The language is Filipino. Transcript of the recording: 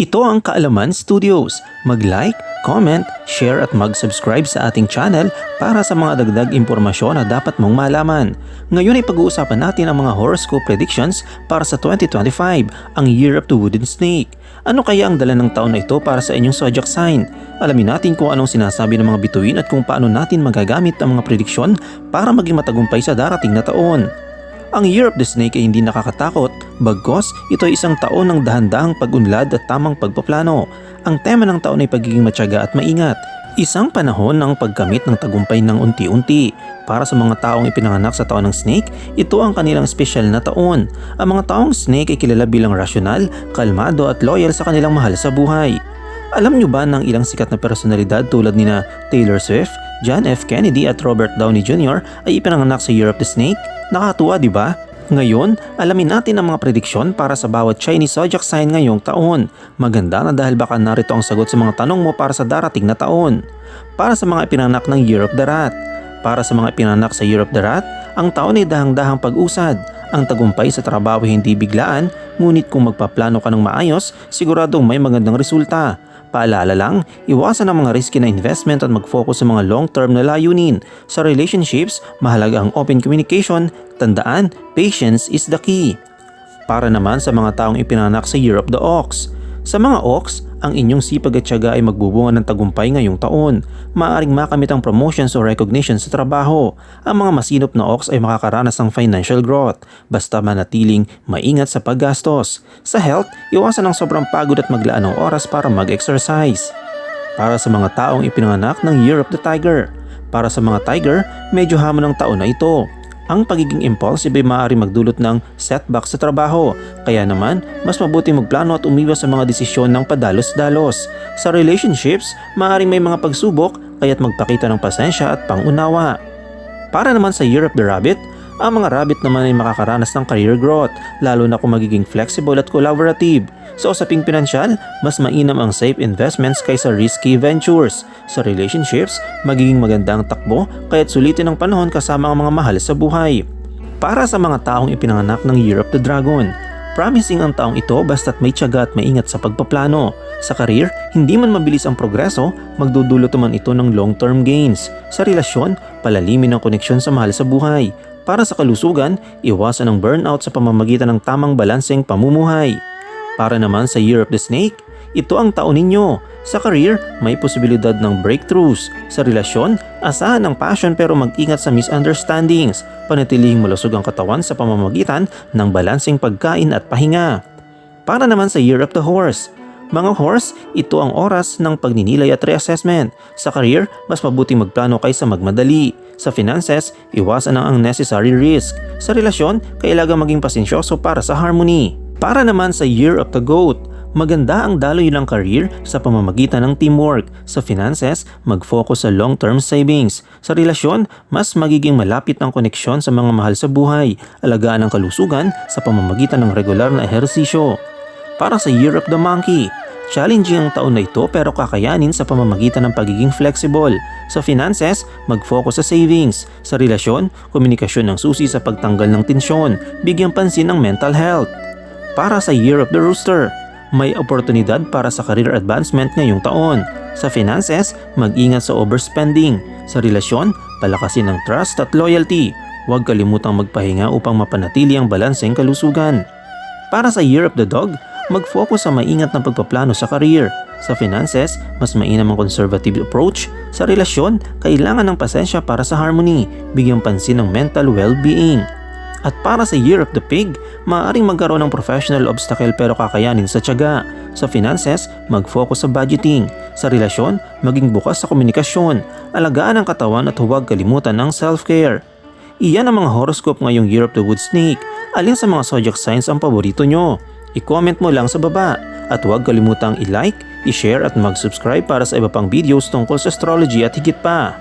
Ito ang Kaalaman Studios. Mag-like, comment, share at mag-subscribe sa ating channel para sa mga dagdag impormasyon na dapat mong malaman. Ngayon ay pag-uusapan natin ang mga horoscope predictions para sa 2025, ang Year of the Wooden Snake. Ano kaya ang dala ng taon na ito para sa inyong zodiac sign? Alamin natin kung anong sinasabi ng mga bituin at kung paano natin magagamit ang mga prediksyon para maging matagumpay sa darating na taon. Ang Year of the Snake ay hindi nakakatakot, bagkos ito ay isang taon ng dahan-dahang pag-unlad at tamang pagpaplano. Ang tema ng taon ay pagiging matyaga at maingat. Isang panahon ng pagkamit ng tagumpay ng unti-unti. Para sa mga taong ipinanganak sa taon ng snake, ito ang kanilang espesyal na taon. Ang mga taong snake ay kilala bilang rasyonal, kalmado at loyal sa kanilang mahal sa buhay. Alam nyo ba ng ilang sikat na personalidad tulad nina Taylor Swift, John F. Kennedy at Robert Downey Jr. ay ipinanganak sa Year of the Snake? Nakatuwa di ba? Ngayon, alamin natin ang mga prediksyon para sa bawat Chinese zodiac sign ngayong taon. Maganda na dahil baka narito ang sagot sa mga tanong mo para sa darating na taon. Para sa mga ipinanak ng Year of the Rat. Para sa mga ipinanak sa Year of the Rat, ang taon ay dahang-dahang pag-usad. Ang tagumpay sa trabaho hindi biglaan, ngunit kung magpaplano ka ng maayos, siguradong may magandang resulta. Paalala lang, iwasan ang mga risky na investment at mag-focus sa mga long-term na layunin. Sa relationships, mahalaga ang open communication. Tandaan, patience is the key. Para naman sa mga taong ipinanak sa of the Ox. Sa mga Ox, ang inyong sipag at tiyaga ay magbubunga ng tagumpay ngayong taon. Maaring makamit ang promotions o recognition sa trabaho. Ang mga masinop na Ox ay makakaranas ng financial growth, basta manatiling maingat sa paggastos. Sa health, iwasan ang sobrang pagod at maglaan ng oras para mag-exercise. Para sa mga taong ipinanganak ng Year of the Tiger. Para sa mga Tiger, medyo hamon ang taon na ito. Ang pagiging impulsive ay maaari magdulot ng setback sa trabaho. Kaya naman, mas mabuti magplano at umiwas sa mga desisyon ng padalos-dalos. Sa relationships, maaaring may mga pagsubok kaya't magpakita ng pasensya at pangunawa. Para naman sa of the Rabbit, ang mga rabbit naman ay makakaranas ng career growth, lalo na kung magiging flexible at collaborative. Sa usaping pinansyal, mas mainam ang safe investments kaysa risky ventures. Sa relationships, magiging maganda ang takbo kaya't sulitin ang panahon kasama ang mga mahal sa buhay. Para sa mga taong ipinanganak ng Year of the Dragon, promising ang taong ito basta't may tiyaga at maingat sa pagpaplano. Sa career, hindi man mabilis ang progreso, magdudulot naman ito ng long-term gains. Sa relasyon, palalimin ang koneksyon sa mahal sa buhay. Para sa kalusugan, iwasan ang burnout sa pamamagitan ng tamang balanseng pamumuhay. Para naman sa Year of the Snake, ito ang taon ninyo. Sa career, may posibilidad ng breakthroughs. Sa relasyon, asahan ang passion pero mag-ingat sa misunderstandings. Panatilihing malusog ang katawan sa pamamagitan ng balanseng pagkain at pahinga. Para naman sa Year of the Horse, mga horse, ito ang oras ng pagninilay at reassessment. Sa career, mas mabuting magplano kaysa magmadali. Sa finances, iwasan ang unnecessary risk. Sa relasyon, kailangan maging pasensyoso para sa harmony. Para naman sa Year of the Goat, maganda ang daloy ng career sa pamamagitan ng teamwork. Sa finances, mag-focus sa long-term savings. Sa relasyon, mas magiging malapit ang koneksyon sa mga mahal sa buhay. Alagaan ang kalusugan sa pamamagitan ng regular na ehersisyo. Para sa Year of the Monkey, Challenging ang taon na ito pero kakayanin sa pamamagitan ng pagiging flexible. Sa finances, mag-focus sa savings. Sa relasyon, komunikasyon ng susi sa pagtanggal ng tensyon. Bigyan pansin ng mental health. Para sa Year of the Rooster, may oportunidad para sa career advancement ngayong taon. Sa finances, mag-ingat sa overspending. Sa relasyon, palakasin ang trust at loyalty. Huwag kalimutang magpahinga upang mapanatili ang balanseng kalusugan. Para sa Year of the Dog, mag-focus sa maingat na pagpaplano sa career. Sa finances, mas mainam ang conservative approach. Sa relasyon, kailangan ng pasensya para sa harmony, bigyang pansin ng mental well-being. At para sa Year of the Pig, maaaring magkaroon ng professional obstacle pero kakayanin sa tiyaga. Sa finances, mag-focus sa budgeting. Sa relasyon, maging bukas sa komunikasyon. Alagaan ang katawan at huwag kalimutan ng self-care. Iyan ang mga horoscope ngayong Year of the Wood Snake. Alin sa mga zodiac signs ang paborito nyo? I-comment mo lang sa baba at huwag kalimutang i-like, i-share at mag-subscribe para sa iba pang videos tungkol sa astrology at higit pa.